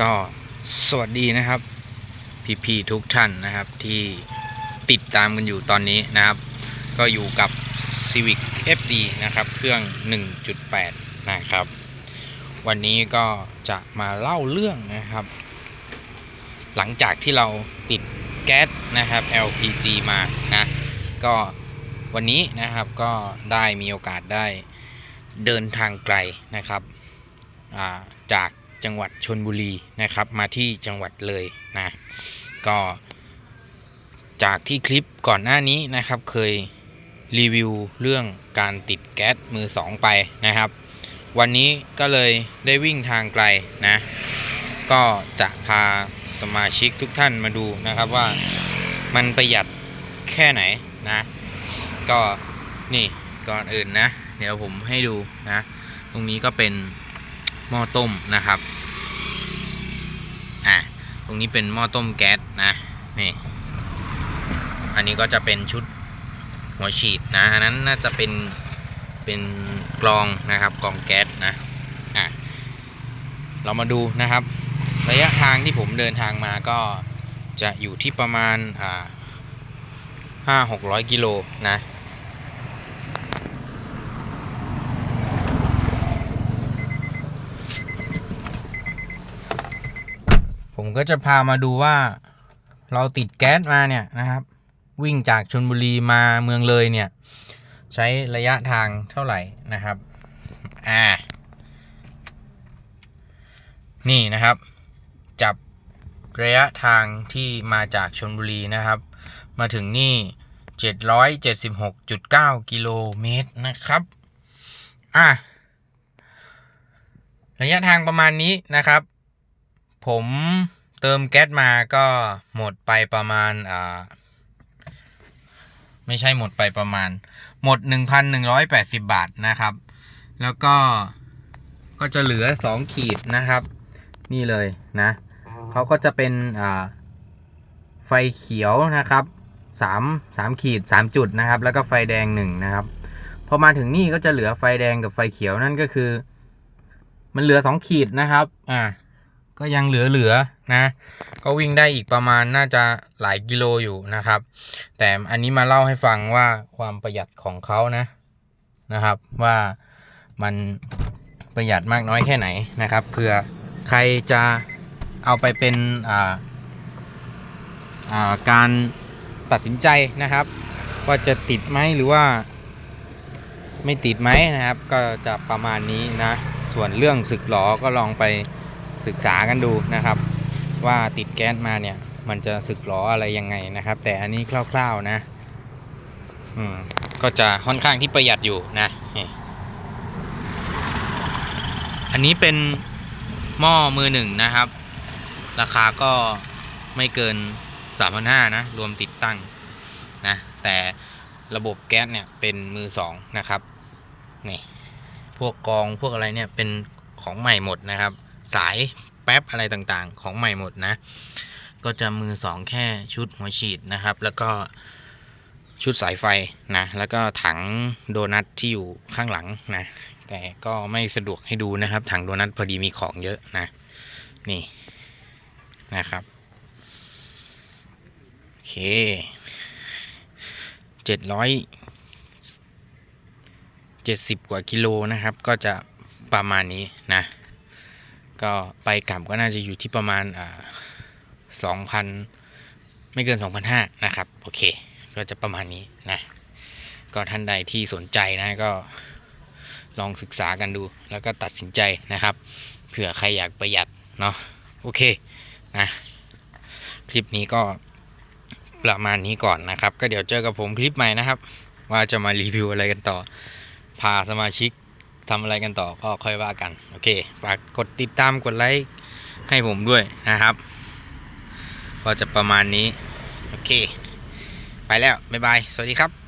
ก็สวัสดีนะครับ พี่ๆทุกท่านนะครับที่ติดตามกันอยู่ตอนนี้นะครับ ก็อยู่กับ Civic FD นะครับ เครื่อง 1.8 นะครับ วันนี้ก็จะมาเล่าเรื่องนะครับ หลังจากที่เราติดแก๊สนะครับ LPG มานะก็วันนี้นะครับก็ได้มีโอกาสได้เดินทางไกลนะครับจาก จังหวัดชนบุรีนะครับ มาที่จังหวัดเลยนะก็จากที่คลิปก่อนหน้านี้นะครับ เคยรีวิวเรื่องการติดแก๊สมือสองไปนะครับ วันนี้ก็เลยได้วิ่งทางไกลนะ ก็จะพาสมาชิกทุกท่านมาดูนะครับว่ามันประหยัดแค่ไหนนะ ก็นี่ก่อนอื่นนะ เดี๋ยวผมให้ดูนะ ตรงนี้ก็เป็น หม้อต้มนะครับอะตรงนี้เป็นหม้อต้มแก๊สนะนี่อันนี้ก็จะเป็นชุดหัวฉีดนะอันนั้นน่าจะเป็นเป็นกรองนะครับกรองแก๊สนะอะเรามาดูนะครับ ระยะทางที่ผมเดินทางมาก็จะอยู่ที่ประมาณอ่าห้าหกร้อยกิโลนะ ผมก็จะพามาดูว่า เราติดแก๊สมาเนี่ยนะครับ วิ่งจากชนบุรีมาเมืองเลยเนี่ย ใช้ระยะทางเท่าไหร่นะครับอ่านี่นะครับ จับระยะทางที่มาจากชนบุรีนะครับ มาถึงนี่ 776.9 กิโลเมตรนะครับอะระยะทางประมาณนี้นะครับ ผม เติมแก๊สมาก็หมดไปประมาณอ่าไม่ใช่หมดไปประมาณ หมด 1,180 บาทนะครับ แล้วก็ก็จะเหลือ 2 ขีดนะครับ นี่เลยนะเขาก็จะเป็นอ่าไฟเขียวนะครับสามสามขีดสามจุดนะครับ แล้วก็ไฟแดงหนึ่งนะครับพอมาถึงนี่ก็จะเหลือไฟแดงกับไฟเขียวนั่นก็คือ มันเหลือสองขีดนะครับ อ่า ก็ยังเหลือเหลือนะ ก็วิ่งได้อีกประมาณน่าจะหลายกิโลอยู่นะครับ แต่อันนี้มาเล่าให้ฟังว่าความประหยัดของเขานะนะครับว่ามันประหยัดมากน้อยแค่ไหนนะครับเผื่อใครจะเอาไปเป็นอ่าอ่าการตัดสินใจนะครับ ว่าจะติดไหมหรือว่าไม่ติดไหมนะครับ ก็จะประมาณนี้นะ ส่วนเรื่องสึกหลอก็ลองไป ศึกษากันดูนะครับ ว่าติดแก๊สมาเนี่ย มันจะสึกหรออะไรยังไงนะครับ แต่อันนี้คร่าวๆนะอืมก็จะค่อนข้างที่ประหยัดอยู่นะอันนี้เป็นหม้อมือหนึ่งนะครับ ราคาก็ไม่เกินสามพันห้านะ รวมติดตั้งนะแต่ระบบแก๊สเนี่ยเป็นมือสองนะครับนี่พวกกองพวกอะไรเนี่ยเป็นของใหม่หมดนะครับ สายแป๊บอะไรต่างๆ ของใหม่หมดนะ ก็จะมือสองแค่ชุดหัวฉีดนะครับ แล้วก็ชุดสายไฟนะ แล้วก็ถังโดนัทที่อยู่ข้างหลังนะ แต่ก็ไม่สะดวกให้ดูนะครับ ถังโดนัทพอดีมีของเยอะนะ นี่นะครับ โอเคเจ็ดร้อยเจ็ดสิบกว่ากิโลนะครับ ก็จะประมาณนี้นะ ก็ไปกลับก็น่าจะอยู่ที่ประมาณอ่าสองพันไม่เกินสองพันห้านะครับ โอเค ก็จะประมาณนี้นะ ก็ท่านใดที่สนใจนะก็ลองศึกษากันดู แล้วก็ตัดสินใจนะครับ เผื่อใครอยากประหยัดเนาะโอเคนะคลิปนี้ก็ประมาณนี้ก่อนนะครับ ก็เดี๋ยวเจอกับผมคลิปใหม่นะครับ ว่าจะมารีวิวอะไรกันต่อ พาสมาชิก ทำอะไรกันต่อก็ค่อยว่ากัน โอเค ฝากกดติดตามกดไลค์ให้ผมด้วยนะครับ ก็จะประมาณนี้ โอเค ไปแล้ว บ๊ายบาย สวัสดีครับ